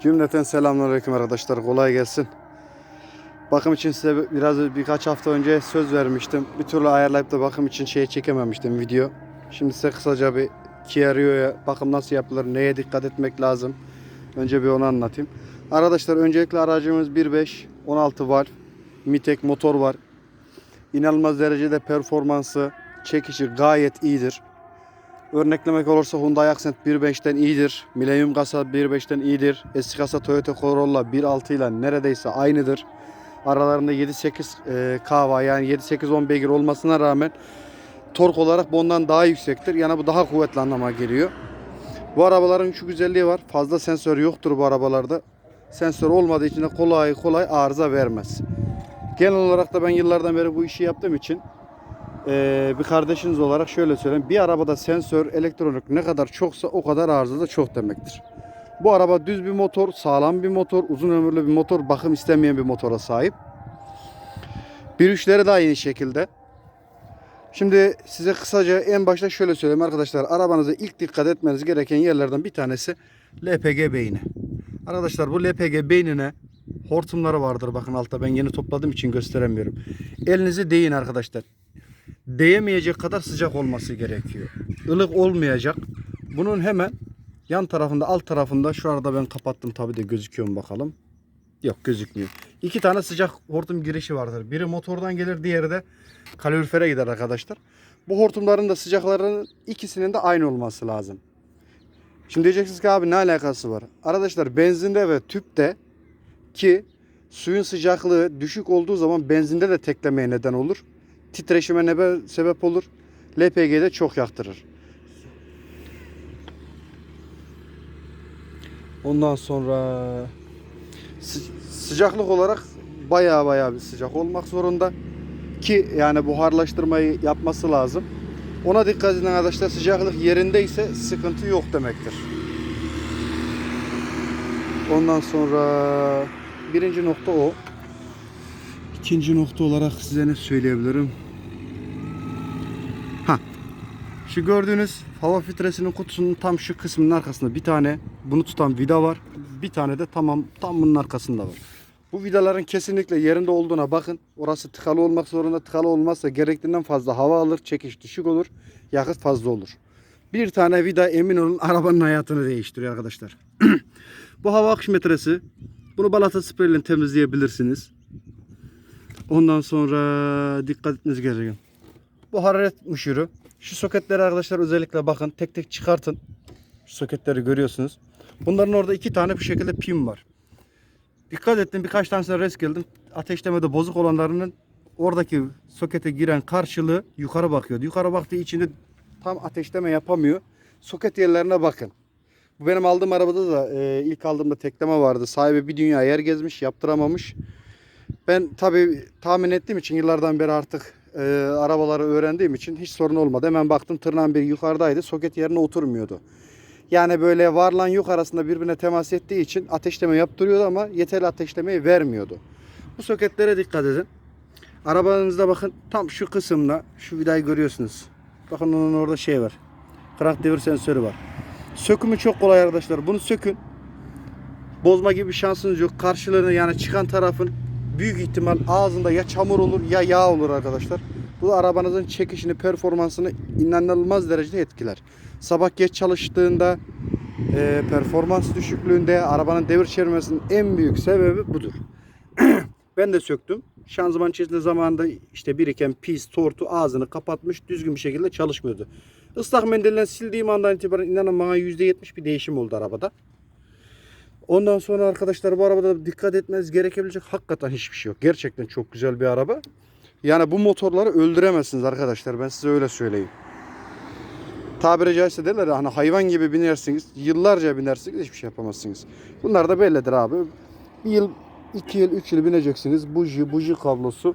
Cümleten selamünaleyküm arkadaşlar. Kolay gelsin. Bakım için size biraz birkaç hafta önce söz vermiştim. Bir türlü ayarlayıp da bakım için şey çekememiştim video. Şimdi size kısaca bir Kia Rio'ya bakım nasıl yapılır, neye dikkat etmek lazım. Önce bir onu anlatayım. Arkadaşlar öncelikle aracımız 1.5 16 valve Mitek motor var. İnanılmaz derecede performansı, çekişi gayet iyidir. Örneklemek olursa Hyundai Accent 1.5'ten iyidir. Millennium kasa 1.5'ten iyidir. Eski kasa Toyota Corolla 1.6 ile neredeyse aynıdır. Aralarında 7-8 e, K var yani 7-8-10 beygir olmasına rağmen tork olarak bundan daha yüksektir. Yani bu daha kuvvetli anlama geliyor. Bu arabaların şu güzelliği var. Fazla sensör yoktur bu arabalarda. Sensör olmadığı için de kolay kolay arıza vermez. Genel olarak da ben yıllardan beri bu işi yaptığım için ee, bir kardeşiniz olarak şöyle söyleyeyim. Bir arabada sensör, elektronik ne kadar çoksa o kadar arıza da çok demektir. Bu araba düz bir motor, sağlam bir motor, uzun ömürlü bir motor, bakım istemeyen bir motora sahip. Bir üçleri de aynı şekilde. Şimdi size kısaca en başta şöyle söyleyeyim arkadaşlar. Arabanıza ilk dikkat etmeniz gereken yerlerden bir tanesi LPG beyni. Arkadaşlar bu LPG beynine hortumları vardır. Bakın altta ben yeni topladığım için gösteremiyorum. Elinizi değin arkadaşlar değemeyecek kadar sıcak olması gerekiyor. Ilık olmayacak. Bunun hemen yan tarafında alt tarafında şu arada ben kapattım tabi de gözüküyor mu bakalım. Yok gözükmüyor. İki tane sıcak hortum girişi vardır. Biri motordan gelir diğeri de kalorifere gider arkadaşlar. Bu hortumların da sıcaklarının ikisinin de aynı olması lazım. Şimdi diyeceksiniz ki abi ne alakası var? Arkadaşlar benzinde ve tüpte ki suyun sıcaklığı düşük olduğu zaman benzinde de teklemeye neden olur titreşime nebe sebep olur. LPG'de çok yaktırır. Ondan sonra sı- sıcaklık olarak baya baya bir sıcak olmak zorunda. Ki yani buharlaştırmayı yapması lazım. Ona dikkat edin arkadaşlar sıcaklık yerindeyse sıkıntı yok demektir. Ondan sonra birinci nokta o. İkinci nokta olarak size ne söyleyebilirim? Ha. Şu gördüğünüz hava filtresinin kutusunun tam şu kısmının arkasında bir tane bunu tutan vida var. Bir tane de tamam tam bunun arkasında var. Bu vidaların kesinlikle yerinde olduğuna bakın. Orası tıkalı olmak zorunda. Tıkalı olmazsa gerektiğinden fazla hava alır. Çekiş düşük olur. Yakıt fazla olur. Bir tane vida emin olun arabanın hayatını değiştiriyor arkadaşlar. Bu hava akış metresi. Bunu balata spreyle temizleyebilirsiniz. Ondan sonra dikkat etmeniz gereken. Bu hararet müşürü. Şu soketleri arkadaşlar özellikle bakın. Tek tek çıkartın. Şu soketleri görüyorsunuz. Bunların orada iki tane bu şekilde pin var. Dikkat ettim birkaç tanesine res geldim. Ateşlemede bozuk olanlarının oradaki sokete giren karşılığı yukarı bakıyordu. Yukarı baktığı için de tam ateşleme yapamıyor. Soket yerlerine bakın. Bu benim aldığım arabada da e, ilk aldığımda tekleme vardı. Sahibi bir dünya yer gezmiş, yaptıramamış. Ben tabii tahmin ettiğim için yıllardan beri artık e, arabaları öğrendiğim için hiç sorun olmadı. Hemen baktım tırnağın biri yukarıdaydı. Soket yerine oturmuyordu. Yani böyle varla yok arasında birbirine temas ettiği için ateşleme yaptırıyordu ama yeterli ateşlemeyi vermiyordu. Bu soketlere dikkat edin. Arabanızda bakın tam şu kısımda şu vidayı görüyorsunuz. Bakın onun orada şey var. Krank devir sensörü var. Sökümü çok kolay arkadaşlar. Bunu sökün. Bozma gibi bir şansınız yok. Karşılığını yani çıkan tarafın büyük ihtimal ağzında ya çamur olur ya yağ olur arkadaşlar. Bu da arabanızın çekişini, performansını inanılmaz derecede etkiler. Sabah geç çalıştığında e, performans düşüklüğünde arabanın devir çevirmesinin en büyük sebebi budur. ben de söktüm. Şanzıman içerisinde zamanında işte biriken pis, tortu ağzını kapatmış düzgün bir şekilde çalışmıyordu. Islak mendille sildiğim andan itibaren inanın bana %70 bir değişim oldu arabada. Ondan sonra arkadaşlar bu arabada dikkat etmeniz gerekebilecek hakikaten hiçbir şey yok. Gerçekten çok güzel bir araba. Yani bu motorları öldüremezsiniz arkadaşlar. Ben size öyle söyleyeyim. Tabiri caizse derler hani hayvan gibi binersiniz. Yıllarca binersiniz hiçbir şey yapamazsınız. Bunlar da bellidir abi. Bir yıl, iki yıl, üç yıl bineceksiniz. Buji, buji kablosu.